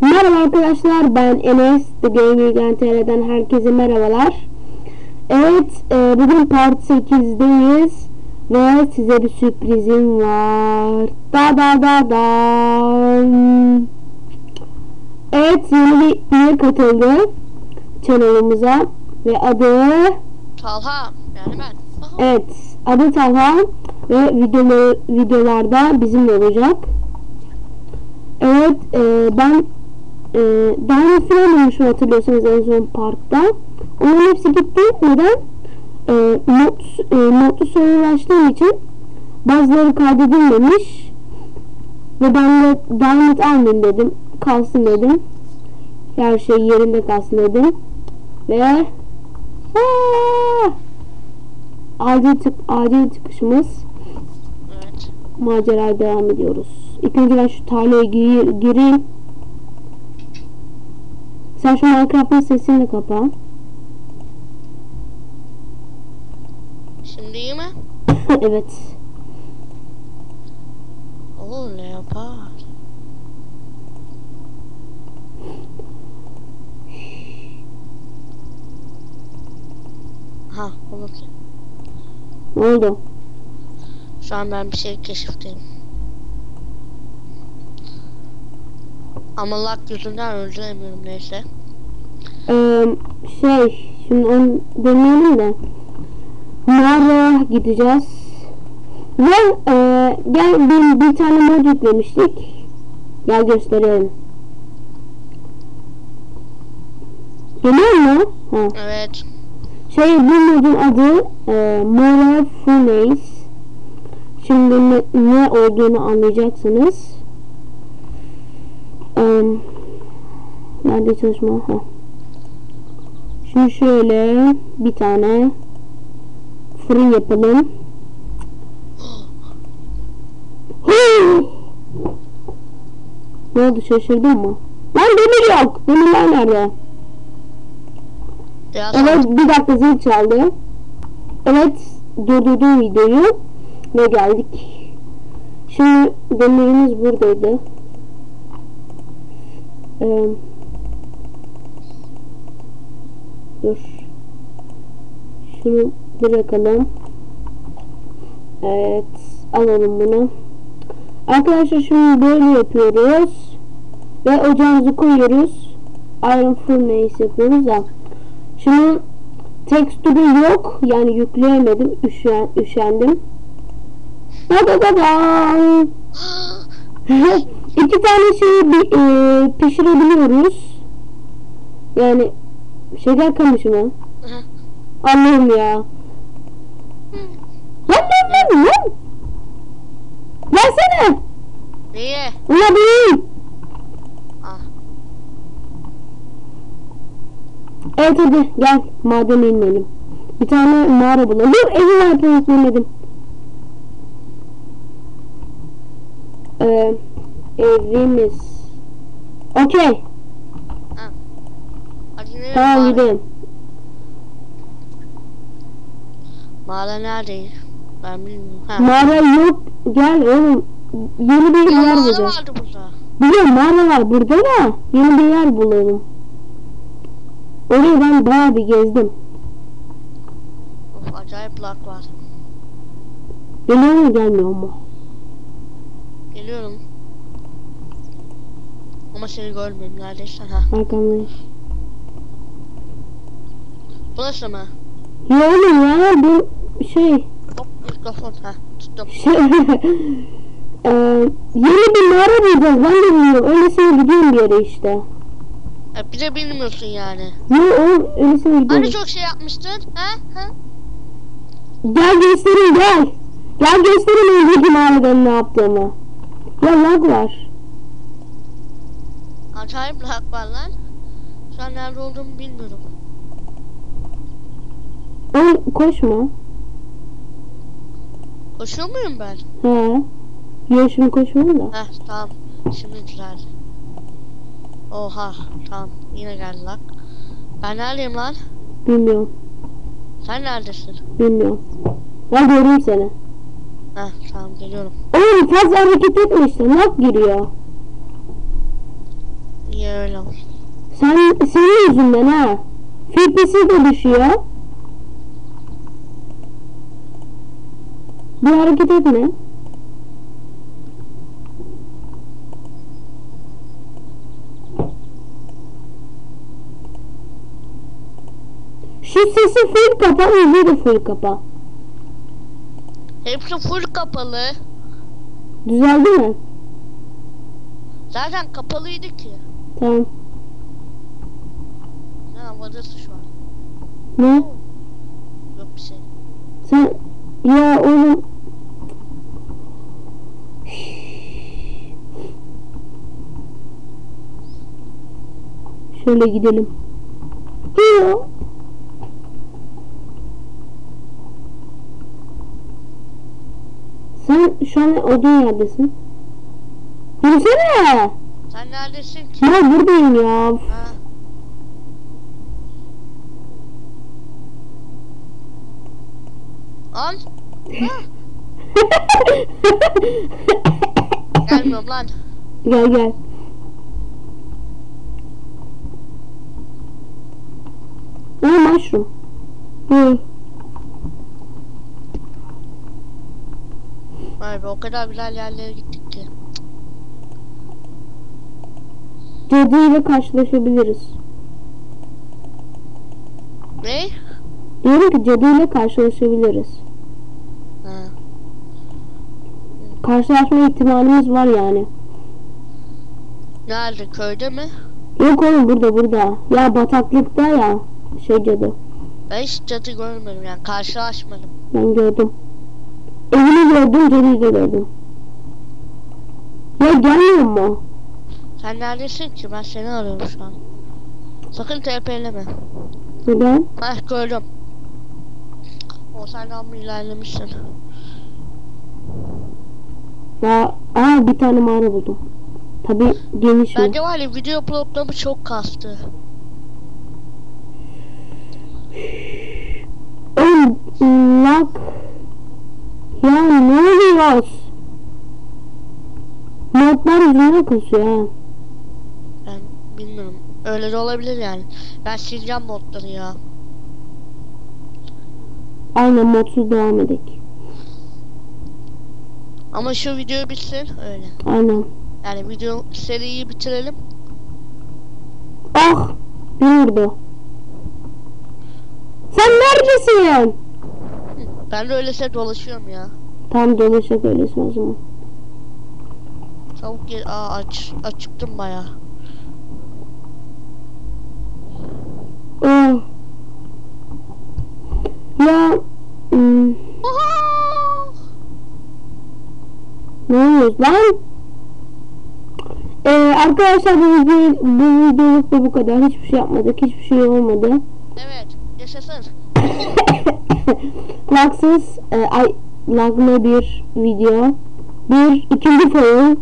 Merhaba arkadaşlar ben Enes The Gaming NTR'den herkese merhabalar. Evet e, bugün part 8'deyiz ve size bir sürprizim var. Da da da da. Evet yeni bir üye katıldı kanalımıza ve adı Talha yani ben. Aha. evet adı Talha ve videolarda bizimle olacak. Evet e, ben e, daha önce falan olmuşum hatırlıyorsanız en son parkta. Onun hepsi gitti. Neden? E, not, e, notlu sorular açtığım için bazıları kaydedilmemiş ve ben de download almayayım dedim. Kalsın dedim. Her şey yerinde kalsın dedim. Ve Aa! acil, tık, acil çıkışımız Evet. maceraya devam ediyoruz. İlk önce ben şu tarlaya gir, gireyim. Sen şu Minecraft'ın sesini de kapa. Şimdi iyi mi? evet. Oo leopar. Ha olur ki. Ne oldu? Şu an ben bir şey keşifteyim. Ama lag yüzünden öldüremiyorum neyse. Ee, şey, şimdi onu demeyelim de mağaraya gideceğiz. Ve e, gel bir, bir tane mod yüklemiştik. Gel gösterelim. Geliyor mu? Ha. Evet. Şey bu modun adı e, Moral Furnace. Şimdi ne, ne olduğunu anlayacaksınız. E, nerede çalışma? Ha. Şimdi şöyle bir tane fırın yapalım. ne oldu şaşırdın mı? Lan demir yok. Demirler nerede? Biraz Evet bir dakika zil çaldı. Evet durdurdum videoyu ve geldik. Şimdi demirimiz buradaydı. Ee, dur. Şunu bırakalım. Evet alalım bunu. Arkadaşlar şimdi böyle yapıyoruz. Ve ocağımızı koyuyoruz. Iron furnace yapıyoruz da. Şunun tekstürü yok. Yani yükleyemedim. Üşen, üşendim. Da da. İki tane şeyi bir, e, pişirebiliyoruz. Yani şeker kamışı mı? Allah'ım ya. Lan lan lan lan. Versene. Niye? Ulan değil. Ah. Evet hadi gel madene inelim. Bir tane mağara bulalım. Dur evimi yapmayı demedim. Ee, evimiz. Okey. Tamam mağara? gidelim. Mağara neredeyiz? Ben bilmiyorum. Ha. Mağara yok. Gel oğlum. Yeni bir Ya yer mağara bulacağız. vardı burada. Biliyorum mağara var burada da yeni bir yer bulalım. Orayı ben bayağı bir gezdim. Of acayip lag var. Geliyor mu gelmiyor mu? Geliyorum. Ama seni görmüyorum neredeyse. Ha. Arkamdayım. Burası mı? Ya oğlum ya bu şey Hop mikrofon. Ha tuttum. Şey, eee, yeni bir mağara bulacağız. Ben de bilmiyorum. Öylesine gidiyorum bir yere işte. E, bir de bilmiyorsun yani. Yok oğlum öylesine Hani gidiyorum. çok şey yapmıştın? Ha? Ha? Gel göstereyim gel. Gel göstereyim önceki mağaradan ne yaptığımı. Ya lag var. Acayip lag var lan. Şu an nerede olduğumu bilmiyorum. Oğlum koşma. Koşuyor muyum ben? He. Yok şimdi koşmayayım da. Heh tamam. Şimdi düzeldi. Oha tamam yine geldi lag. Ben neredeyim lan? Bilmiyorum. Sen neredesin? Bilmiyorum. Ben göreyim seni. Heh tamam geliyorum. Oğlum fazla hareket etme işte. Lag giriyor. Öyle olsun. Sen senin yüzünden ha. FPS de düşüyor. Bir hareket etme. Şu sesi full kapa, müziği de full kapa. Hepsi full kapalı. Düzeldi mi? Zaten kapalıydı ki. Tamam. Ne havadası şu an. Ne? Yok bir şey. Sen ya oğlum Şöyle gidelim. Ya. Sen şu an odun yerdesin. Yürüsene. Sen neredesin ki? Ya buradayım ya. Ha. Al. Gelmiyorum lan. gel gel. Aa mushroom. Hı. Vay be o kadar güzel yerlere gittik ile karşılaşabiliriz. Ne? Diyorum ki cadı ile karşılaşabiliriz. Ha. Karşılaşma ihtimalimiz var yani. Nerede? Köyde mi? Yok oğlum burada burada. Ya bataklıkta ya. Şey cadı. Ben hiç cadı görmedim yani karşılaşmadım. Ben gördüm. Evini gördüm, cadıyı da gördüm. Ya gelmiyor mu? Sen neredesin ki? Ben seni arıyorum şu an. Sakın TP'leme. Neden? Heh gördüm. O sen amma ilerlemişsin. Ya aa bir tane mağara buldum. Tabi geniş? Bence var ya video programı çok kastı. Lag. Ya ne oluyor? Modlar yüzünden kasıyor ha. Bilmiyorum. Öyle de olabilir yani. Ben sileceğim modları ya. Aynen modsuz devam edek. Ama şu video bitsin öyle. Aynen. Yani video seriyi bitirelim. Ah! Ne? Sen neredesin? Ben de öylese dolaşıyorum ya. Tam dolaşacak öylesin o zaman. Çabuk gel. Aa aç, açıktım baya. Oh. Ya hmm, ne oluyor lan? Ee, arkadaşlar bu video bu videoluk da bu kadar. Hiçbir şey yapmadık. Hiçbir şey olmadı. Evet. Yaşasın. Lagsız e, ay laglı bir video. Bir ikinci foil